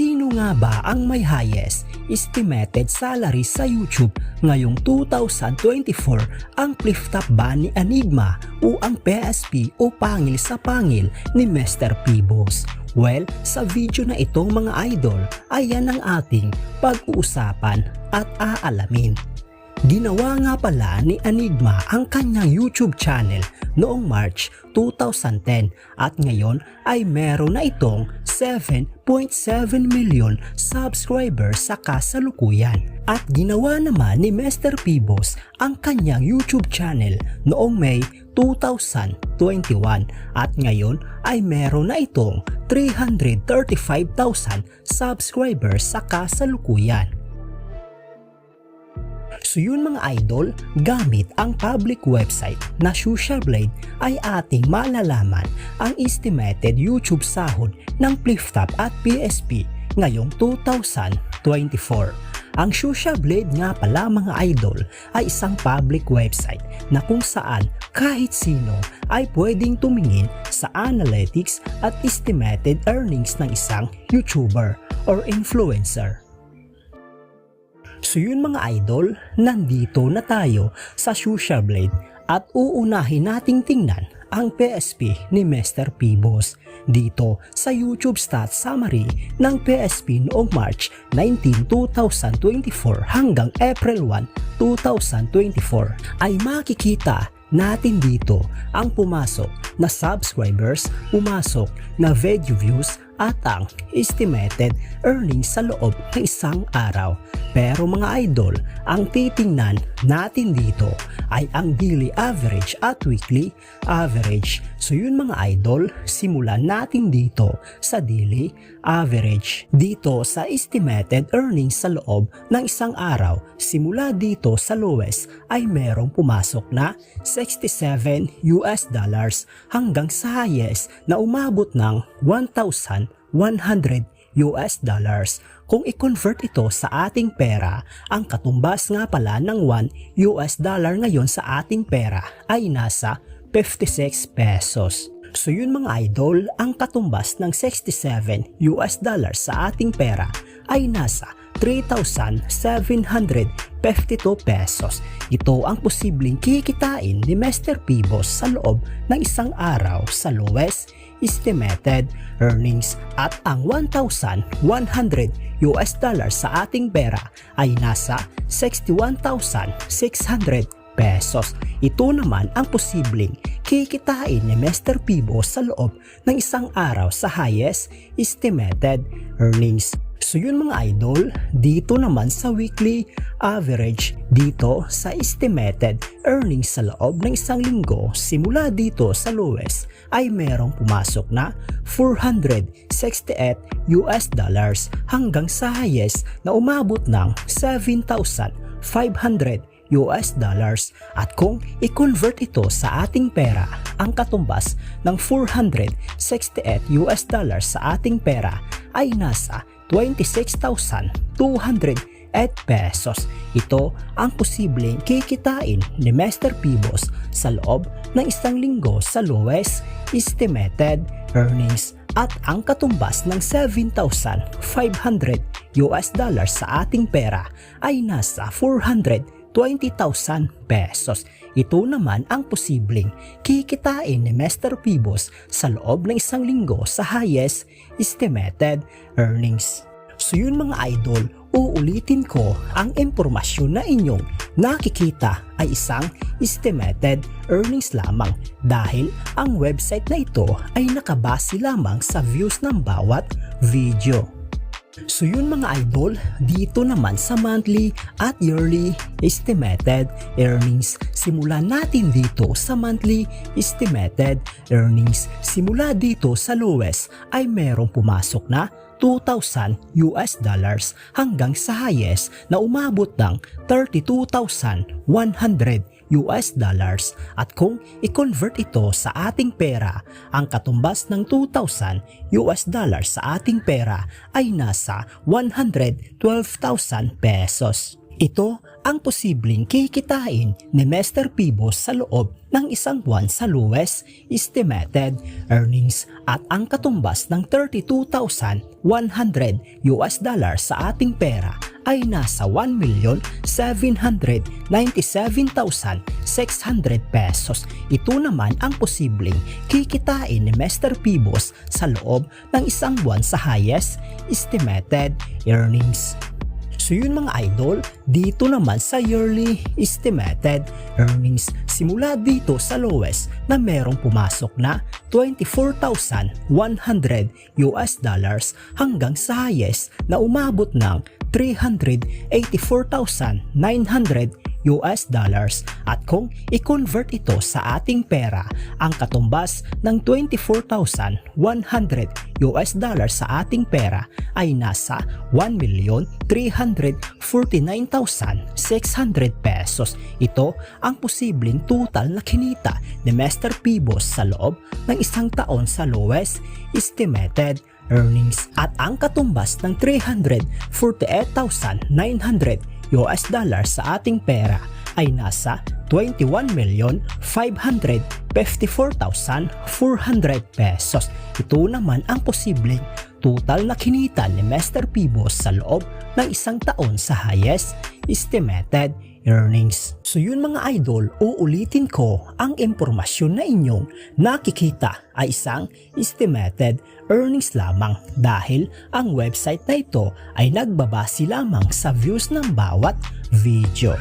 Sino nga ba ang may highest estimated salary sa YouTube ngayong 2024? Ang flip top ba ni Enigma o ang PSP o pangil sa pangil ni Mr. Pibos? Well, sa video na ito mga idol, ayan ang ating pag-uusapan at aalamin. Ginawa nga pala ni Enigma ang kanyang YouTube channel noong March 2010 at ngayon ay meron na itong 7.7 million subscribers sa kasalukuyan. At ginawa naman ni Mr. Pibos ang kanyang YouTube channel noong May 2021 at ngayon ay meron na itong 335,000 subscribers sa kasalukuyan. So yun mga idol, gamit ang public website na Social Blade ay ating malalaman ang estimated YouTube sahod ng Fliftop at PSP ngayong 2024. Ang Social Blade nga pala mga idol ay isang public website na kung saan kahit sino ay pwedeng tumingin sa analytics at estimated earnings ng isang YouTuber or influencer. So yun mga idol, nandito na tayo sa Social Blade at uunahin nating tingnan ang PSP ni Mr. Pibos dito sa YouTube Stats Summary ng PSP noong March 19, 2024 hanggang April 1, 2024 ay makikita natin dito ang pumasok na subscribers, pumasok na video views at ang estimated earnings sa loob ng isang araw. Pero mga idol, ang titingnan natin dito ay ang daily average at weekly average. So yun mga idol, simulan natin dito sa daily average. Dito sa estimated earnings sa loob ng isang araw, simula dito sa lowest ay merong pumasok na 67 US dollars hanggang sa highest na umabot ng 1,100 US dollars. Kung i-convert ito sa ating pera, ang katumbas nga pala ng 1 US dollar ngayon sa ating pera ay nasa 56 pesos. So yun mga idol, ang katumbas ng 67 US dollars sa ating pera ay nasa 3,752 pesos. Ito ang posibleng kikitain ni Mr. Pibos sa loob ng isang araw sa lowest estimated earnings at ang 1,100 US dollars sa ating pera ay nasa 61,600 pesos. Ito naman ang posibleng kikitain ni Mr. Pibo sa loob ng isang araw sa highest estimated earnings. So yun mga idol, dito naman sa weekly average, dito sa estimated earnings sa loob ng isang linggo, simula dito sa lowest ay merong pumasok na 468 US dollars hanggang sa highest na umabot ng 7,500 US dollars. At kung i-convert ito sa ating pera, ang katumbas ng 468 US dollars sa ating pera ay nasa 26,208 pesos. Ito ang posibleng kikitain ni Mr. Pibos sa loob ng isang linggo sa lowest estimated earnings at ang katumbas ng 7,500 US dollars sa ating pera ay nasa 400 20,000 pesos. Ito naman ang posibleng kikitain ni Mr. Pibos sa loob ng isang linggo sa highest estimated earnings. So yun mga idol, uulitin ko ang impormasyon na inyong nakikita ay isang estimated earnings lamang dahil ang website na ito ay nakabase lamang sa views ng bawat video. So yun mga idol, dito naman sa monthly at yearly estimated earnings. Simulan natin dito sa monthly estimated earnings. Simula dito sa lowest ay merong pumasok na 2,000 US dollars hanggang sa highest na umabot ng 32,100 US dollars at kung i-convert ito sa ating pera, ang katumbas ng 2,000 US dollars sa ating pera ay nasa 112,000 pesos. Ito ang posibleng kikitain ni Mr. Pibos sa loob ng isang buwan sa lowest estimated earnings at ang katumbas ng 32,100 US dollars sa ating pera ay nasa 1,797,600 pesos. Ito naman ang posibleng kikitain ni Mr. Pibos sa loob ng isang buwan sa highest estimated earnings. So yun mga idol, dito naman sa yearly estimated earnings simula dito sa lowest na merong pumasok na 24,100 US dollars hanggang sa highest na umabot ng 384,900 US dollars at kung i-convert ito sa ating pera, ang katumbas ng 24,100 US dollars sa ating pera ay nasa 1,349,600 pesos. Ito ang posibleng total na kinita ni Mr. Pibos sa loob ng isang taon sa lowest estimated earnings at ang katumbas ng 348,900 US dollars sa ating pera ay nasa 21,554,400 pesos. Ito naman ang posibleng total na kinita ni Mr. Pibos sa loob ng isang taon sa highest estimated earnings. So yun mga idol, uulitin ko ang impormasyon na inyong nakikita ay isang estimated earnings lamang dahil ang website na ito ay nagbabase lamang sa views ng bawat video.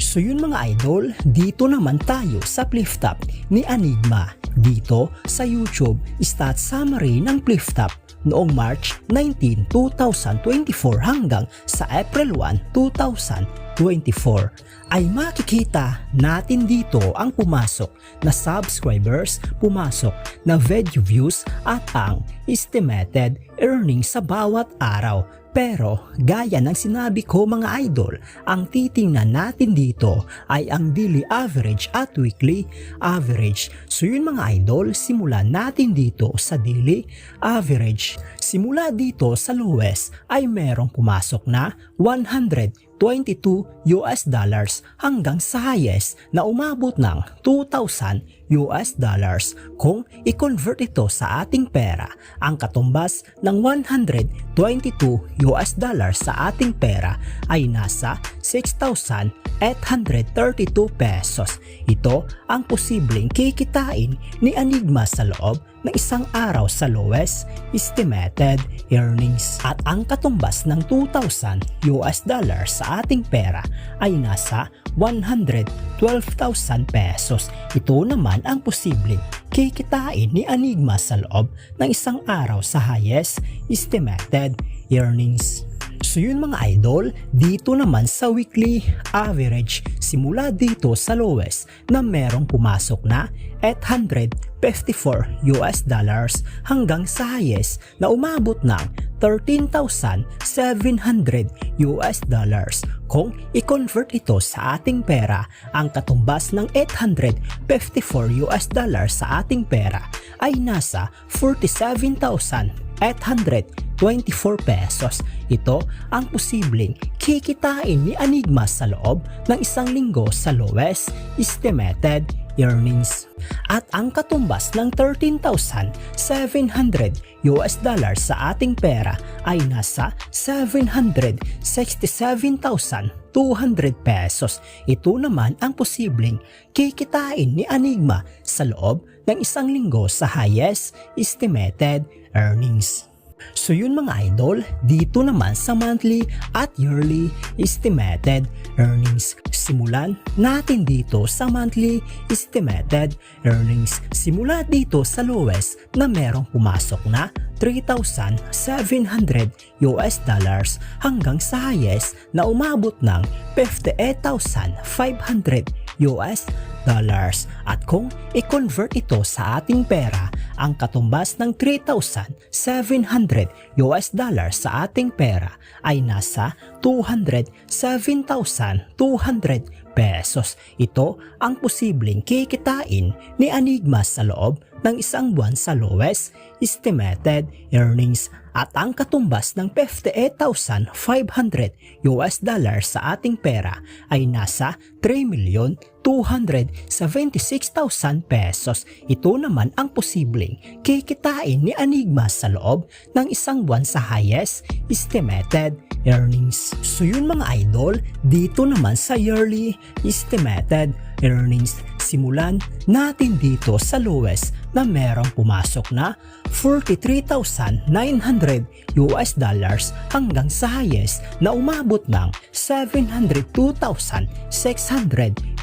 So yun mga idol, dito naman tayo sa Pliftop ni Enigma. Dito sa YouTube, stat summary ng Pliftop noong March 19, 2024 hanggang sa April 1, 2024 ay makikita natin dito ang pumasok na subscribers, pumasok na video views at ang estimated earnings sa bawat araw. Pero gaya ng sinabi ko mga idol, ang titingnan natin dito ay ang daily average at weekly average. So yun mga idol, simulan natin dito sa daily average. Simula dito sa lowest ay merong pumasok na 100 22 US dollars hanggang sa highest na umabot ng 2,000 US dollars. Kung i-convert ito sa ating pera, ang katumbas ng 122 US dollars sa ating pera ay nasa 6,832 pesos. Ito ang posibleng kikitain ni Enigma sa loob ng isang araw sa lowest estimated earnings at ang katumbas ng 2,000 US dollars sa ating pera ay nasa 112,000 pesos. Ito naman ang posibleng kikitain ni Enigma sa loob ng isang araw sa highest estimated earnings. So yun mga idol, dito naman sa weekly average, simula dito sa lowest na merong pumasok na 854 US dollars hanggang sa highest na umabot ng 13,700 US dollars. Kung i-convert ito sa ating pera, ang katumbas ng 854 US dollars sa ating pera ay nasa 47,824 pesos. Ito ang posibleng kikitain ni Enigma sa loob ng isang linggo sa lowest estimated earnings. At ang katumbas ng 13,700 US dollars sa ating pera ay nasa 767,200 pesos. Ito naman ang posibleng kikitain ni Enigma sa loob ng isang linggo sa highest estimated earnings. So yun mga idol, dito naman sa monthly at yearly estimated earnings. Simulan natin dito sa monthly estimated earnings. Simula dito sa lowest na merong pumasok na 3,700 US dollars hanggang sa highest na umabot ng 58,500 US dollars. At kung i-convert ito sa ating pera, ang katumbas ng 3,700 US dollars sa ating pera ay nasa 207,200 pesos. Ito ang posibleng kikitain ni Enigma sa loob ng isang buwan sa lowest estimated earnings at ang katumbas ng 58,500 US dollars sa ating pera ay nasa 3,276,000 pesos. Ito naman ang posibleng kikitain ni Enigma sa loob ng isang buwan sa highest estimated earnings. So yun mga idol, dito naman sa yearly estimated earnings, simulan natin dito sa lowest na merong pumasok na 43,900 US dollars hanggang sa highest na umabot ng 702,600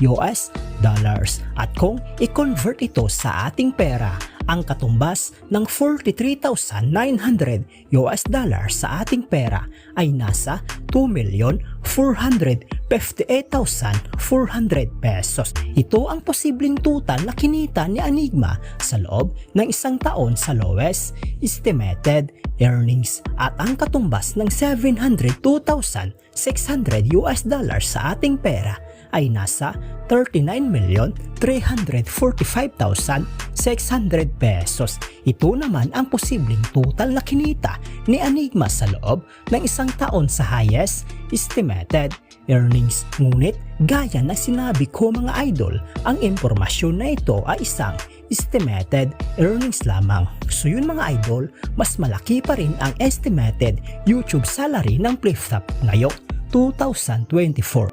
US dollars. At kung i-convert ito sa ating pera, ang katumbas ng 43,900 US dollars sa ating pera ay nasa 2,458,400 pesos. Ito ang posibleng total na kinita ni Enigma sa loob ng isang taon sa lowest estimated earnings at ang katumbas ng 702,600 US dollars sa ating pera ay nasa 39,345,600 pesos. Ito naman ang posibleng total na kinita ni Enigma sa loob ng isang taon sa highest estimated earnings. Ngunit gaya na sinabi ko mga idol, ang impormasyon na ito ay isang estimated earnings lamang. So yun mga idol, mas malaki pa rin ang estimated YouTube salary ng Fliptop ngayong 2024.